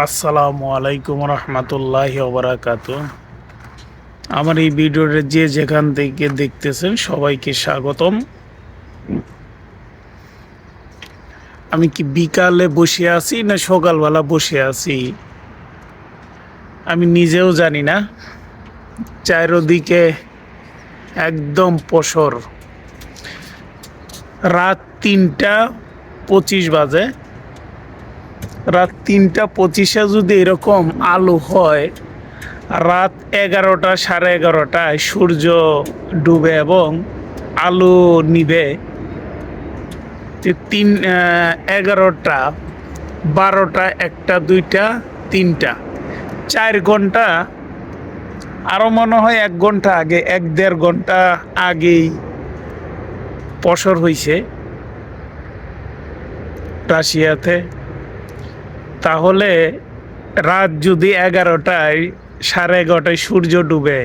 আসসালামু আলাইকুম রহমতুল্লাহ ওবরাকাত। আমার এই ভিডিওটা যে যেখান থেকে দেখতেছেন সবাইকে স্বাগতম। আমি কি বিকালে বসে আছি না সকালবেলা বসে আছি? আমি নিজেও জানি না। চারোদিকে একদম পশর রাত তিনটা পঁচিশ বাজে। রাত তিনটা পঁচিশে যদি এরকম আলো হয়, রাত এগারোটা সাড়ে এগারোটায় সূর্য ডুবে এবং আলো নিবে তিন এগারোটা, বারোটা, একটা, দুইটা, তিনটা, চার ঘণ্টা আরও মনে হয় এক ঘণ্টা আগে, এক দেড় ঘণ্টা আগেই পসর হইছে রাশিয়াতে। তাহলে রাত যদি এগারোটায়, সাড়ে এগারোটায় সূর্য ডুবে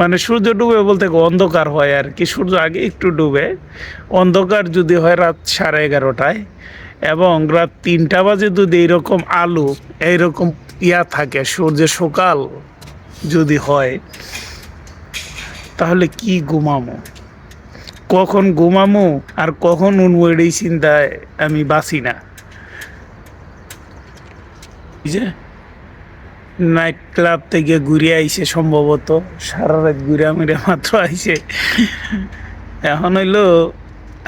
মানে সূর্য ডুবে বলতে অন্ধকার হয় আর কি, সূর্য আগে একটু ডুবে, অন্ধকার যদি হয় রাত সাড়ে এগারোটায় এবং রাত তিনটা বাজে যদি এইরকম আলু, এইরকম ইয়া থাকে, সূর্য সকাল যদি হয়, তাহলে কি ঘুমামো? কখন ঘুমামো আর কখন এই চিন্তায় আমি বাঁচি না। যে নাইট ক্লাব থেকে ঘুরে আইসে সম্ভবত, সারা রাত ঘুরে মিরে মাত্র আইসে। এখন হইল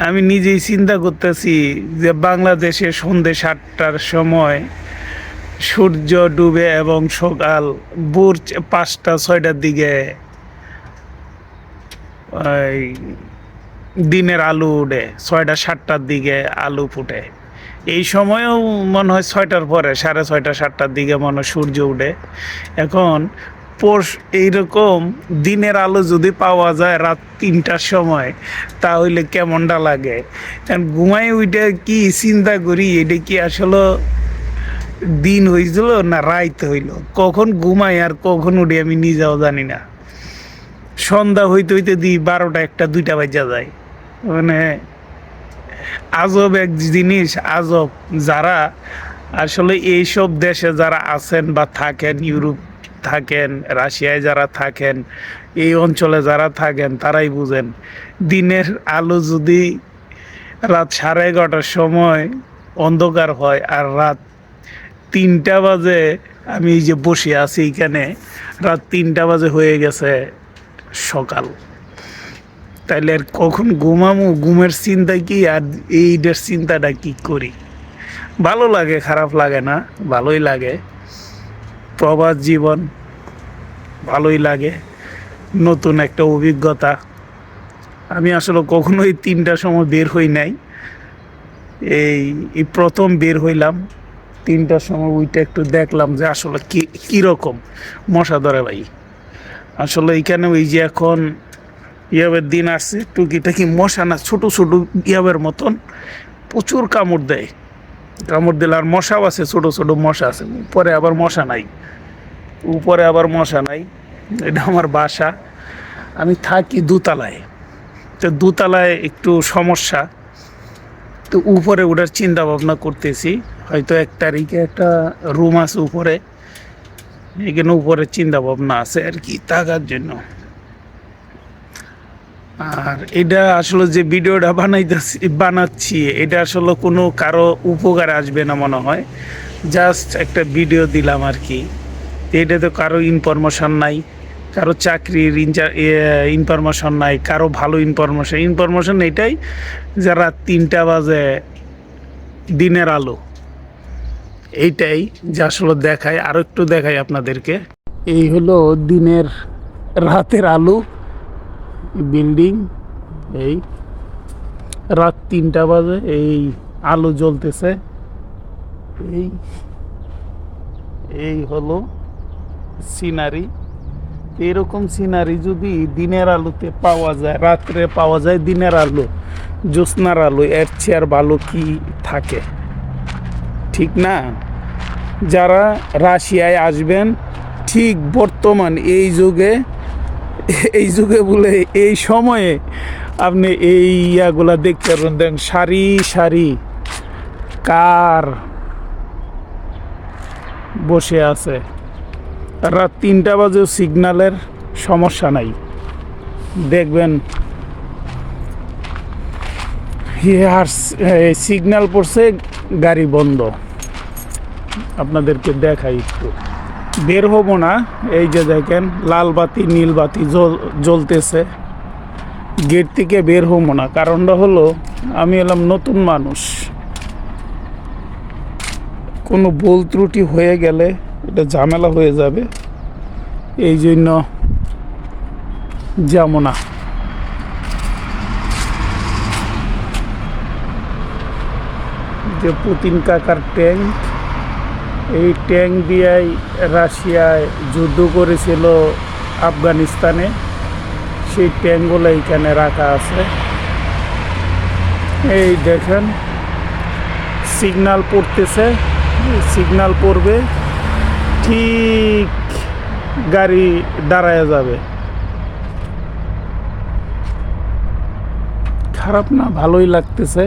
আমি নিজেই চিন্তা করতেছি যে বাংলাদেশে সন্ধ্যে সাতটার সময় সূর্য ডুবে এবং সকাল ভোর পাঁচটা, ছয়টার দিকে দিনের আলু উঠে, ছয়টা, সাতটার দিকে আলু ফুটে। এই সময়েও মনে হয় ছয়টার পরে, সাড়ে ছয়টা, সাতটার দিকে মনে হয় সূর্য উঠে। এখন পোষ এইরকম দিনের আলো যদি পাওয়া যায় রাত তিনটার সময়, তাহলে কেমনটা লাগে? কারণ ঘুমাই ওইটা কি চিন্তা করি, এটা কি আসলে দিন হয়েছিল না রাইত হইল? কখন ঘুমাই আর কখন উঠি আমি নিজেও জানি না। সন্ধ্যা হইতে হইতে দিই বারোটা, একটা, দুইটা বাজা যায়। মানে আজব এক জিনিস, আজব। যারা আসলে এইসব দেশে যারা আছেন বা থাকেন, ইউরোপ থাকেন, রাশিয়ায় যারা থাকেন, এই অঞ্চলে যারা থাকেন, তারাই বুঝেন, দিনের আলো যদি রাত সাড়ে এগারোটার সময় অন্ধকার হয় আর রাত তিনটা বাজে, আমি যে বসে আছি এখানে, রাত তিনটা বাজে হয়ে গেছে সকাল। তাইলে আর কখন ঘুমামো? ঘুমের চিন্তা কি আর এইটার চিন্তাটা কি করি? ভালো লাগে, খারাপ লাগে না, ভালোই লাগে। প্রবাস জীবন ভালোই লাগে, নতুন একটা অভিজ্ঞতা। আমি আসলে কখনো এই তিনটার সময় বের হই নাই। এই এই প্রথম বের হইলাম তিনটার সময় ওইটা একটু দেখলাম যে আসলে কি কীরকম মশা ধরে ভাই। আসলে এইখানে ওই যে এখন ইয়াবের দিন আসছে টুকিটাকি মশা না, ছোটো ছোটো ইয়াবের মতন প্রচুর কামড় দেয়। কামড় দিলে আর মশাও আছে, ছোটো ছোটো মশা আছে। উপরে আবার মশা নাই। উপরে আবার মশা নাই। এটা আমার বাসা। আমি থাকি দুতলায়। তো দুতলায় একটু সমস্যা। তো উপরে ওঠার চিন্তা ভাবনা করতেছি। হয়তো এক তারিখে একটা রুম আছে উপরে। এখানে উপরে চিন্তা ভাবনা আছে আর কি, থাকার জন্য। আর এটা আসলে যে ভিডিওটা বানাইতেছি, বানাচ্ছি, এটা আসলে কোনো কারও উপকার আসবে না মনে হয়। জাস্ট একটা ভিডিও দিলাম আর কি। এটা তো কারও ইনফরমেশন নাই, কারও চাকরির ইনফরমেশন নাই, কারও ভালো ইনফরমেশন ইনফরমেশন এটাই যে রাত তিনটা বাজে, দিনের আলো। এইটাই যে আসলে দেখায়। আরও একটু দেখাই আপনাদেরকে। এই হলো দিনের রাতের আলো। বিল্ডিং, এই রাত তিনটা বাজে, এই আলো জ্বলতেছে। এই এই হলো সিনারি। এরকম সিনারি যদি দিনের আলোতে পাওয়া যায়, রাত্রে পাওয়া যায়, দিনের আলো, জ্যোৎস্নার আলো, এর চেয়ার ভালো কি থাকে? ঠিক না? যারা রাশিয়ায় আসবেন, ঠিক বর্তমান এই যুগে এই যুগে বলে এই সময়ে আপনি এই ইয়াগুলা দেখতে পারবেন। দেখেন সারি সারি কার বসে আছে। রাত তিনটা বাজেও সিগন্যালের সমস্যা নাই। দেখবেন আর সিগন্যাল পড়ছে, গাড়ি বন্ধ। আপনাদেরকে দেখাই একটু। বের হব না। এই যে দেখেন, লাল বাতি, নীল বাতি জ্বল- জ্বলতেছে। গেট থেকে বের হব না। কারণটা হলো, আমি এলাম নতুন মানুষ। কোনো ভুল ত্রুটি হয়ে গেলে এটা ঝামেলা হয়ে যাবে। এই জন্য যাব না। যে পুতিন কাকার ট্যাঙ্ক এই ট্যাঙ্ক দিয়েই রাশিয়ায় যুদ্ধ করেছিল আফগানিস্তানে। সেই ট্যাঙ্কগুলো এইখানে রাখা আছে। এই দেখেন, সিগনাল পড়তেছে। সিগন্যাল পড়বে, ঠিক গাড়ি দাঁড়ায় যাবে। খারাপ না, ভালোই লাগতেছে।